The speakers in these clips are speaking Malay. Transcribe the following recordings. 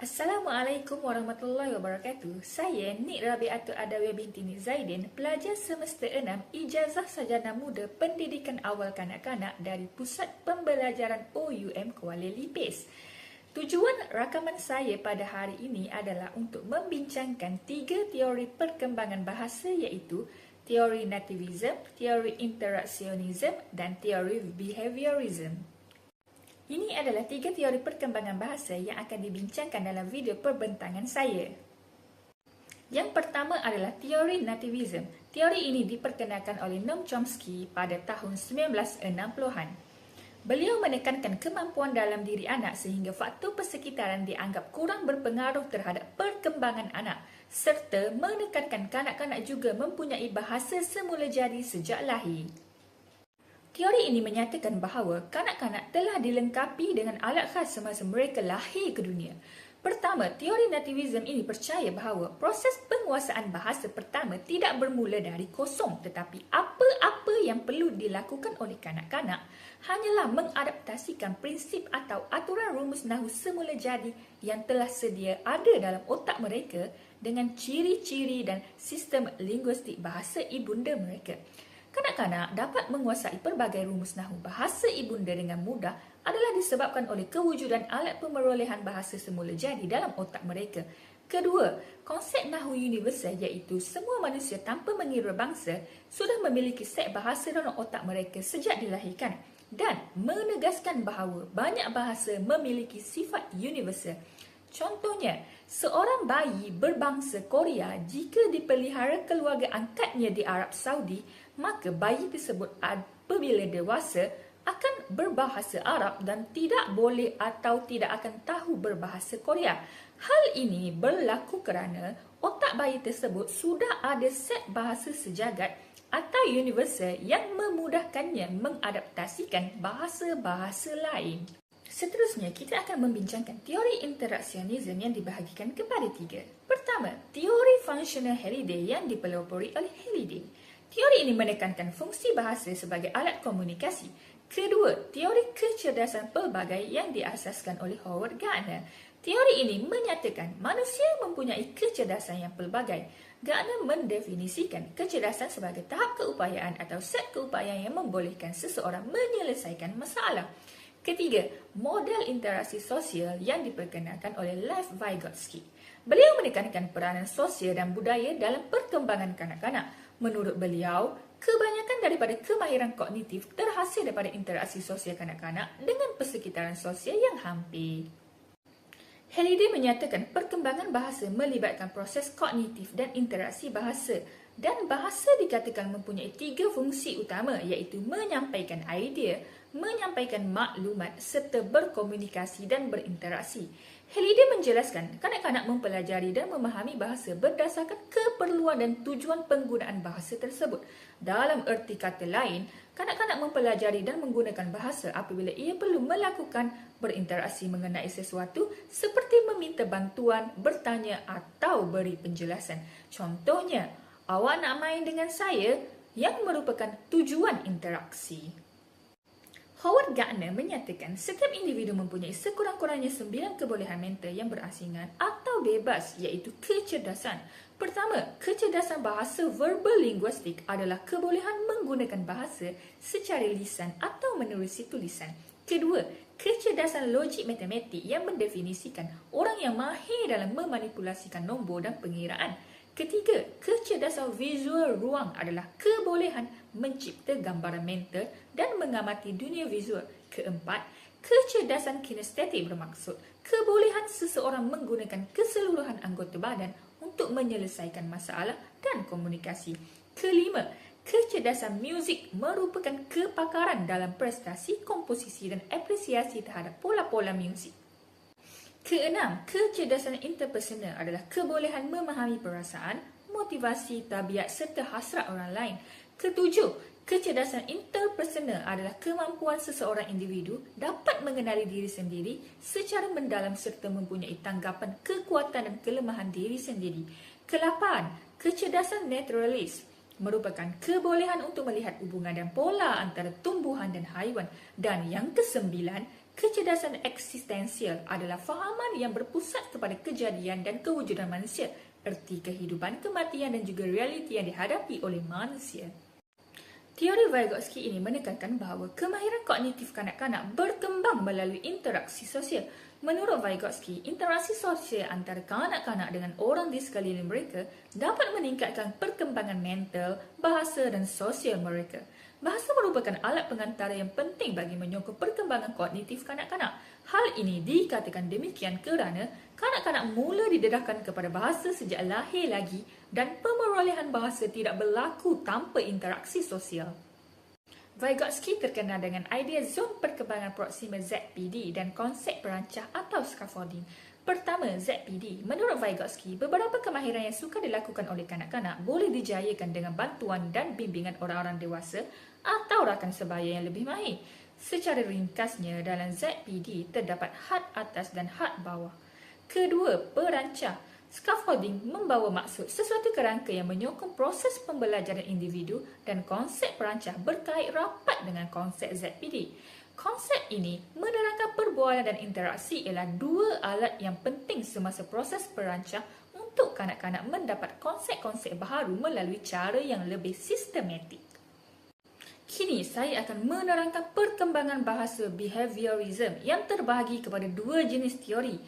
Assalamualaikum warahmatullahi wabarakatuh. Saya Nik Rabiatul Adawiyah binti Nik Zaidin, pelajar semester 6 Ijazah Sarjana Muda Pendidikan Awal Kanak-Kanak dari Pusat Pembelajaran OUM Kuala Lipis. Tujuan rakaman saya pada hari ini adalah untuk membincangkan tiga teori perkembangan bahasa iaitu teori nativism, teori interaksionism dan teori behaviorism. Ini adalah tiga teori perkembangan bahasa yang akan dibincangkan dalam video perbentangan saya. Yang pertama adalah teori nativism. Teori ini diperkenalkan oleh Noam Chomsky pada tahun 1960-an. Beliau menekankan kemampuan dalam diri anak sehingga faktor persekitaran dianggap kurang berpengaruh terhadap perkembangan anak serta menekankan kanak-kanak juga mempunyai bahasa semula jadi sejak lahir. Teori ini menyatakan bahawa kanak-kanak telah dilengkapi dengan alat khas semasa mereka lahir ke dunia. Pertama, teori nativism ini percaya bahawa proses penguasaan bahasa pertama tidak bermula dari kosong tetapi apa-apa yang perlu dilakukan oleh kanak-kanak hanyalah mengadaptasikan prinsip atau aturan rumus nahu semula jadi yang telah sedia ada dalam otak mereka dengan ciri-ciri dan sistem linguistik bahasa ibunda mereka. Kanak-kanak dapat menguasai pelbagai rumus nahu bahasa ibunda dengan mudah adalah disebabkan oleh kewujudan alat pemerolehan bahasa semula jadi dalam otak mereka. Kedua, konsep nahu universal iaitu semua manusia tanpa mengira bangsa sudah memiliki set bahasa dalam otak mereka sejak dilahirkan dan menegaskan bahawa banyak bahasa memiliki sifat universal. Contohnya, seorang bayi berbangsa Korea jika dipelihara keluarga angkatnya di Arab Saudi, maka bayi tersebut apabila dewasa akan berbahasa Arab dan tidak boleh atau tidak akan tahu berbahasa Korea. Hal ini berlaku kerana otak bayi tersebut sudah ada set bahasa sejagat atau universal yang memudahkannya mengadaptasikan bahasa-bahasa lain. Seterusnya, kita akan membincangkan teori interaksionisme yang dibahagikan kepada tiga. Pertama, teori fungsional Halliday yang dipelopori oleh Halliday. Teori ini menekankan fungsi bahasa sebagai alat komunikasi. Kedua, teori kecerdasan pelbagai yang diasaskan oleh Howard Gardner. Teori ini menyatakan manusia mempunyai kecerdasan yang pelbagai. Gardner mendefinisikan kecerdasan sebagai tahap keupayaan atau set keupayaan yang membolehkan seseorang menyelesaikan masalah. Ketiga, model interaksi sosial yang diperkenalkan oleh Lev Vygotsky. Beliau menekankan peranan sosial dan budaya dalam perkembangan kanak-kanak. Menurut beliau, kebanyakan daripada kemahiran kognitif terhasil daripada interaksi sosial kanak-kanak dengan persekitaran sosial yang hampir. Halliday menyatakan perkembangan bahasa melibatkan proses kognitif dan interaksi bahasa dan bahasa dikatakan mempunyai tiga fungsi utama iaitu menyampaikan idea, menyampaikan maklumat serta berkomunikasi dan berinteraksi. Halliday menjelaskan kanak-kanak mempelajari dan memahami bahasa berdasarkan keperluan dan tujuan penggunaan bahasa tersebut. Dalam erti kata lain, kanak-kanak mempelajari dan menggunakan bahasa apabila ia perlu melakukan berinteraksi mengenai sesuatu seperti meminta bantuan, bertanya atau beri penjelasan. Contohnya, awak nak main dengan saya yang merupakan tujuan interaksi. Howard Gardner menyatakan setiap individu mempunyai sekurang-kurangnya sembilan kebolehan mental yang berasingan atau bebas iaitu kecerdasan. Pertama, kecerdasan bahasa verbal linguistik adalah kebolehan menggunakan bahasa secara lisan atau menerusi tulisan. Kedua, kecerdasan logik matematik yang mendefinisikan orang yang mahir dalam memanipulasikan nombor dan pengiraan. Ketiga, kecerdasan visual ruang adalah kebolehan mencipta gambaran mental dan mengamati dunia visual. Keempat, kecerdasan kinestetik bermaksud kebolehan seseorang menggunakan keseluruhan anggota badan untuk menyelesaikan masalah dan komunikasi. Kelima, kecerdasan muzik merupakan kepakaran dalam prestasi, komposisi dan apresiasi terhadap pola-pola muzik. Keenam, kecerdasan interpersonal adalah kebolehan memahami perasaan, motivasi, tabiat serta hasrat orang lain. Ketujuh, kecerdasan interpersonal adalah kemampuan seseorang individu dapat mengenali diri sendiri secara mendalam serta mempunyai tanggapan kekuatan dan kelemahan diri sendiri. Kelapan, kecerdasan naturalis merupakan kebolehan untuk melihat hubungan dan pola antara tumbuhan dan haiwan. Dan yang kesembilan, Kecerdasan eksistensial adalah fahaman yang berpusat kepada kejadian dan kewujudan manusia, erti kehidupan, kematian dan juga realiti yang dihadapi oleh manusia. Teori Vygotsky ini menekankan bahawa kemahiran kognitif kanak-kanak berkembang melalui interaksi sosial. Menurut Vygotsky, interaksi sosial antara kanak-kanak dengan orang di sekeliling mereka dapat meningkatkan perkembangan mental, bahasa dan sosial mereka. Bahasa merupakan alat pengantara yang penting bagi menyokong perkembangan kognitif kanak-kanak. Hal ini dikatakan demikian kerana kanak-kanak mula didedahkan kepada bahasa sejak lahir lagi dan pemerolehan bahasa tidak berlaku tanpa interaksi sosial. Vygotsky terkenal dengan idea zon perkembangan proximal ZPD dan konsep perancah atau scaffolding. Pertama, ZPD. Menurut Vygotsky, beberapa kemahiran yang suka dilakukan oleh kanak-kanak boleh dijayakan dengan bantuan dan bimbingan orang-orang dewasa atau rakan sebaya yang lebih mahir. Secara ringkasnya, dalam ZPD terdapat had atas dan had bawah. Kedua, perancah. Scaffolding membawa maksud sesuatu kerangka yang menyokong proses pembelajaran individu dan konsep perancah berkait rapat dengan konsep ZPD. Konsep ini menerangkan perbualan dan interaksi ialah dua alat yang penting semasa proses perancah untuk kanak-kanak mendapat konsep-konsep baharu melalui cara yang lebih sistematik. Kini saya akan menerangkan perkembangan bahasa behaviorism yang terbahagi kepada dua jenis teori.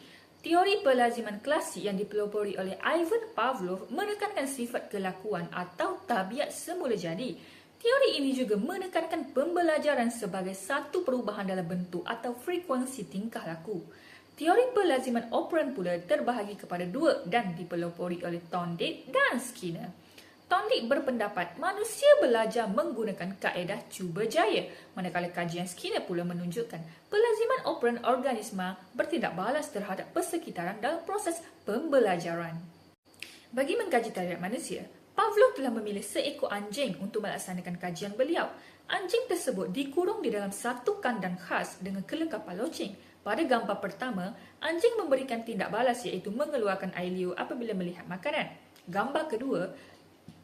Teori pelaziman klasik yang dipelopori oleh Ivan Pavlov menekankan sifat kelakuan atau tabiat semula jadi Teori ini juga menekankan pembelajaran sebagai satu perubahan dalam bentuk atau frekuensi tingkah laku. Teori pelaziman operan pula terbahagi kepada dua dan dipelopori oleh Thorndike dan Skinner. Thorndike berpendapat manusia belajar menggunakan kaedah cuba jaya, manakala kajian Skinner pula menunjukkan pelaziman operan organisma bertindak balas terhadap persekitaran dalam proses pembelajaran. Bagi mengkaji tabiat manusia, Pavlov telah memilih seekor anjing untuk melaksanakan kajian beliau. Anjing tersebut dikurung di dalam satu kandang khas dengan kelengkapan loceng. Pada gambar pertama, anjing memberikan tindak balas iaitu mengeluarkan air liur apabila melihat makanan. Gambar kedua,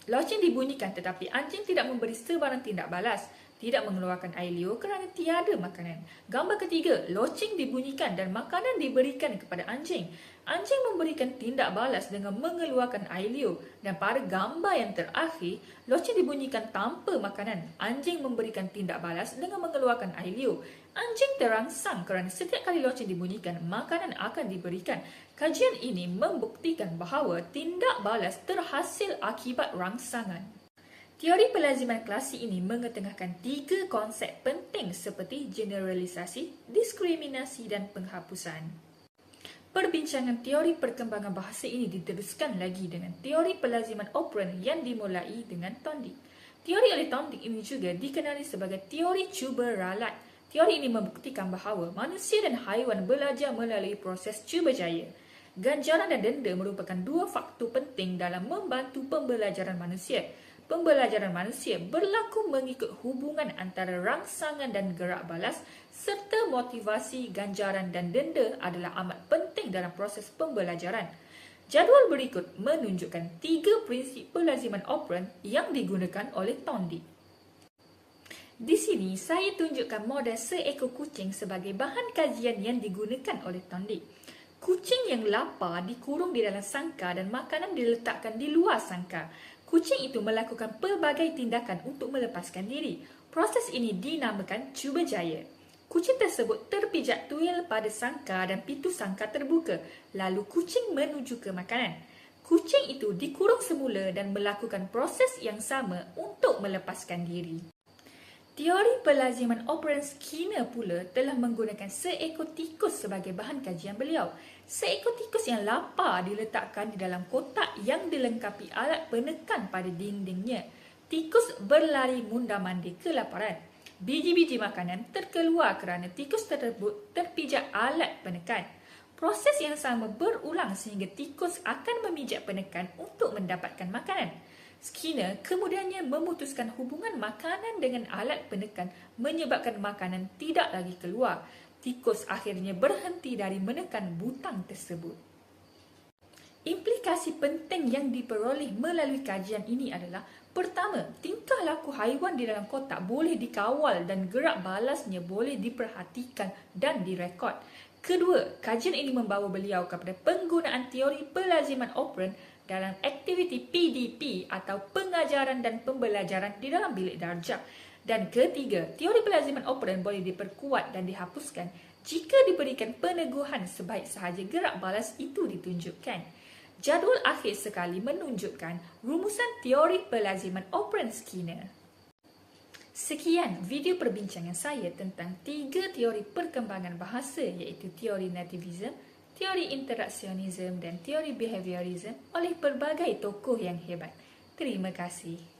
loceng dibunyikan tetapi anjing tidak memberi sebarang tindak balas tidak mengeluarkan air liur kerana tiada makanan. Gambar ketiga, loceng dibunyikan dan makanan diberikan kepada anjing. Anjing memberikan tindak balas dengan mengeluarkan air liur dan pada gambar yang terakhir, loceng dibunyikan tanpa makanan. Anjing memberikan tindak balas dengan mengeluarkan air liur. Anjing terangsang kerana setiap kali loceng dibunyikan, makanan akan diberikan. Kajian ini membuktikan bahawa tindak balas terhasil akibat rangsangan. Teori pelaziman klasik ini mengetengahkan tiga konsep penting seperti generalisasi, diskriminasi dan penghapusan. Perbincangan teori perkembangan bahasa ini diteruskan lagi dengan teori pelaziman operan yang dimulai dengan Tondik. Teori oleh Tondik ini juga dikenali sebagai teori cuba ralat. Teori ini membuktikan bahawa manusia dan haiwan belajar melalui proses cuba jaya. Ganjaran dan denda merupakan dua faktor penting dalam membantu pembelajaran manusia pembelajaran manusia berlaku mengikut hubungan antara rangsangan dan gerak balas serta motivasi, ganjaran dan denda adalah amat penting dalam proses pembelajaran. Jadual berikut menunjukkan tiga prinsip pelaziman operan yang digunakan oleh Tondi. Di sini, saya tunjukkan model seekor kucing sebagai bahan kajian yang digunakan oleh Tondi. Kucing yang lapar dikurung di dalam sangka dan makanan diletakkan di luar sangka. Kucing itu melakukan pelbagai tindakan untuk melepaskan diri. Proses ini dinamakan cuba jaya. Kucing tersebut terpijak tuil pada sangka dan pintu sangka terbuka. Lalu kucing menuju ke makanan. Kucing itu dikurung semula dan melakukan proses yang sama untuk melepaskan diri. Teori pelaziman operan Skinner pula telah menggunakan seekor tikus sebagai bahan kajian beliau. Seekor tikus yang lapar diletakkan di dalam kotak yang dilengkapi alat penekan pada dindingnya. Tikus berlari munda-mandi kelaparan. Biji-biji makanan terkeluar kerana tikus tersebut terpijak alat penekan. Proses yang sama berulang sehingga tikus akan memijak penekan untuk mendapatkan makanan. Skinner kemudiannya memutuskan hubungan makanan dengan alat penekan menyebabkan makanan tidak lagi keluar tikus akhirnya berhenti dari menekan butang tersebut. Implikasi penting yang diperoleh melalui kajian ini adalah Pertama, tingkah laku haiwan di dalam kotak boleh dikawal dan gerak balasnya boleh diperhatikan dan direkod. Kedua, kajian ini membawa beliau kepada penggunaan teori pelaziman operan dalam aktiviti PDP atau pengajaran dan pembelajaran di dalam bilik darjah. Dan ketiga, teori pelaziman operan boleh diperkuat dan dihapuskan jika diberikan peneguhan sebaik sahaja gerak balas itu ditunjukkan. Jadual akhir sekali menunjukkan rumusan teori pelaziman operan Skinner. Sekian video perbincangan saya tentang tiga teori perkembangan bahasa iaitu teori nativism, teori interaksionism dan teori behaviorism oleh pelbagai tokoh yang hebat. Terima kasih.